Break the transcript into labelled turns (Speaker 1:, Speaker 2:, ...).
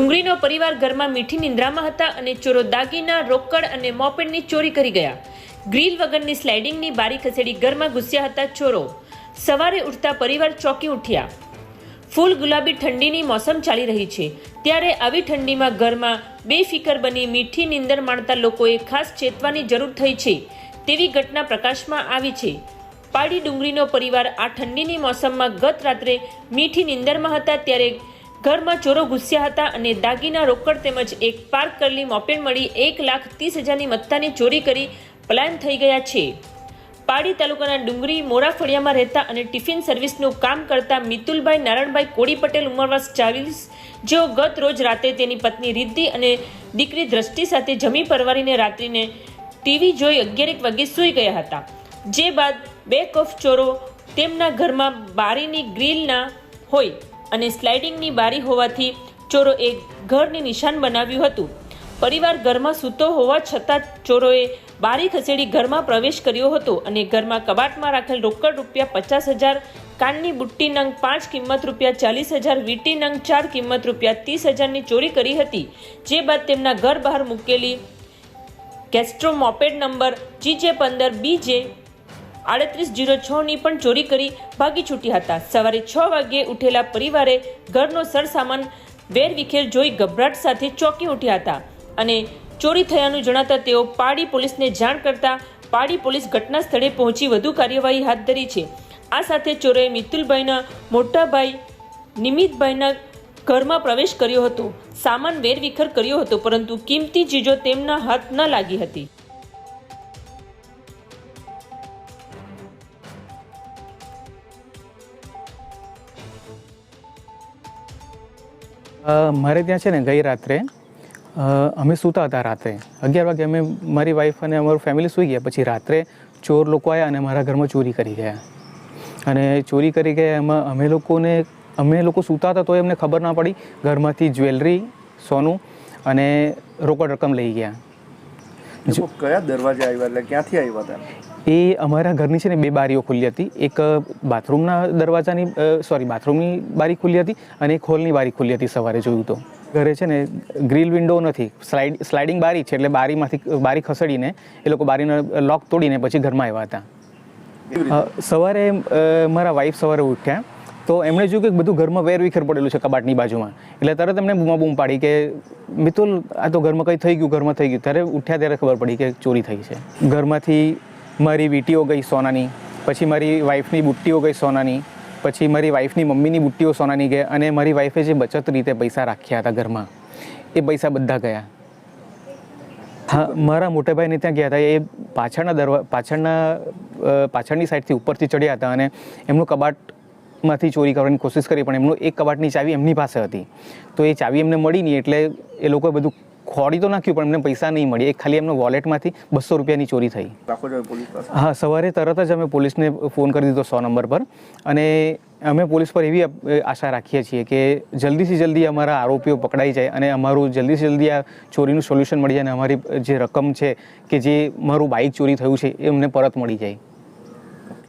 Speaker 1: ડુંગળીનો પરિવાર ઘરમાં મીઠી નિંદ્રામાં હતા અને ચોરો દાગીના, રોકડ અને મોપેડની ચોરી કરી ગયા. ગ્રીલ વગરની સ્લાઇડિંગની બારી ખસેડી ઘરમાં ઘૂસ્યા હતા ચોરો. સવારે ઉઠતા પરિવાર ચોંકી ઉઠ્યા. ફૂલ ગુલાબી ઠંડીની મોસમ ચાલી રહી છે. ત્યારે આવી ઠંડીમાં ઘરમાં બેફિકર બની મીઠી નીંદર માણતા લોકોએ ખાસ ચેતવાની જરૂર થઈ છે તેવી ઘટના પ્રકાશમાં આવી છે. પાડી ડુંગળીનો પરિવાર આ ઠંડીની મોસમમાં ગત રાત્રે મીઠી નીંદરમાં હતા ત્યારે ઘરમાં ચોરો ઘૂસ્યા હતા અને દાગીના રોકડ તેમજ એક પાર્ક કરેલી મોપેડ મળી એક લાખ ત્રીસ હજારની મત્તાની ચોરી કરી પલાયન થઈ ગયા છે. પાડી તાલુકાના ડુંગરી મોરા ફળિયામાં રહેતા અને ટિફિન સર્વિસનું કામ કરતા મિતુલભાઈ નારાયણભાઈ કોડી પટેલ ઉમરવાસ ચાલીસ, જેઓ ગત રોજ રાતે તેની પત્ની રિદ્ધિ અને દીકરી દ્રષ્ટિ સાથે જમી પરવારીને રાત્રિને ટીવી જોઈ અગિયારેક વાગે સૂઈ ગયા હતા. જે બાદ બે કફ ચોરો તેમના ઘરમાં બારીની ગ્રીલના હોય અને સ્લાઇડિંગની બારી હોવાથી ચોરો એ ઘરની નિશાન બનાવ્યું હતું. પરિવાર ઘરમાં સૂતો હોવા છતાં ચોરોએ બારી ખસેડી ઘરમાં પ્રવેશ કર્યો હતો અને ઘરમાં કબાટમાં રાખેલ રોકડ રૂપિયા પચાસ હજાર, કાનની બુટ્ટી નંગ પાંચ કિંમત રૂપિયા ચાલીસ હજાર, વીટી નંગ ચાર કિંમત રૂપિયા ત્રીસ હજારની ચોરી કરી હતી, જે બાદ તેમના ઘર બહાર મૂકેલી કેસ્ટ્રો મોપેડ નંબર જીજે પંદર બીજે આડત્રીસ જીરો છની પણ ચોરી કરી ભાગી છૂટ્યા હતા. સવારે છ વાગ્યે ઉઠેલા પરિવારે ઘરનો સરસામાન વેરવિખેર જોઈ ગભરાટ સાથે ચોંકી ઉઠ્યા હતા અને ચોરી થયાનું જણાતા તેઓ પાડી પોલીસને જાણ કરતા પાડી પોલીસ ઘટના સ્થળે પહોંચી વધુ કાર્યવાહી હાથ ધરી છે. આ સાથે ચોરોએ મિતુલભાઈના મોટાભાઈ નિમિતભાઈના ઘરમાં પ્રવેશ કર્યો હતો. સામાન વેરવિખર કર્યો હતો, પરંતુ કિંમતી ચીજો તેમના હાથ ન લાગી હતી.
Speaker 2: મારે ત્યાં છે ને ગઈ રાત્રે અમે સૂતા હતા રાત્રે. અગિયાર વાગે અમે, મારી વાઈફ અને અમારું ફેમિલી સૂઈ ગયા. પછી રાત્રે ચોર લોકો આવ્યા અને મારા ઘરમાં ચોરી કરી ગયા. અને ચોરી કરી ગયા, એમાં અમે લોકોને, અમે લોકો સૂતા હતા તો એમને ખબર ના પડી. ઘરમાંથી જ્વેલરી સોનું અને રોકડ રકમ લઈ ગયા.
Speaker 3: લોકો કયા દરવાજે આવ્યા એટલે ક્યાંથી આવ્યા હતા?
Speaker 2: એ અમારા ઘરની છે ને બે બારીઓ ખુલ્લી હતી. એક બાથરૂમના દરવાજાની સોરી બાથરૂમની બારી ખુલ્લી હતી અને એક હોલની બારી ખુલ્લી હતી સવારે જોયું તો. ઘરે છે ને ગ્રીલ વિન્ડો નથી. સ્લાઇડ સ્લાઇડિંગ બારી છે એટલે બારીમાંથી બારી ખસેડીને એ લોકો બારીનો લોક તોડીને પછી ઘરમાં આવ્યા હતા. સવારે મારા વાઈફ સવારે ઉઠ્યા. તો એમણે જોયું કે બધું ઘરમાં વેરવિખેર પડેલું છે કબાટની બાજુમાં. એટલે તરત એમણે બૂમા બૂમ પાડી કે, મિતુલ, આ તો ઘરમાં કંઈ થઈ ગયું, ઘરમાં થઈ ગયું. ત્યારે ઉઠ્યા ત્યારે ખબર પડી કે ચોરી થઈ છે. ઘરમાંથી મારી વીટીઓ ગઈ સોનાની, પછી મારી વાઈફની બુટ્ટીઓ ગઈ સોનાની, પછી મારી વાઈફની મમ્મીની બુટ્ટીઓ સોનાની ગઈ અને મારી વાઈફે જે બચત રીતે પૈસા રાખ્યા હતા ઘરમાં, એ પૈસા બધા ગયા. હા, મારા મોટા ભાઈને ત્યાં ગયા હતા, એ પાછળના દરવા, પાછળના પાછળની સાઈડથી ઉપરથી ચડ્યા હતા અને એમનું કબાટમાંથી ચોરી કરવાની કોશિશ કરી પણ એમનું એક કબાટની ચાવી એમની પાસે હતી. તો એ ચાવી એમને મળી નહીં એટલે એ લોકોએ બધું ખોડી તો નાખ્યું પણ એમને પૈસા નહીં મળી એ ખાલી એમનો વોલેટમાંથી બસો રૂપિયાની ચોરી થઈ. હા સવારે તરત જ અમે પોલીસને ફોન કરી દીધો સો નંબર પર. અને અમે પોલીસ પર એવી આશા રાખીએ છીએ કે જલ્દીથી જલ્દી અમારા આરોપીઓ પકડાઈ જાય અને અમારું જલ્દીથી જલ્દી આ ચોરીનું સોલ્યુશન મળી જાય અને અમારી જે રકમ છે કે જે મારું બાઇક ચોરી થયું છે એ અમને પરત મળી જાય.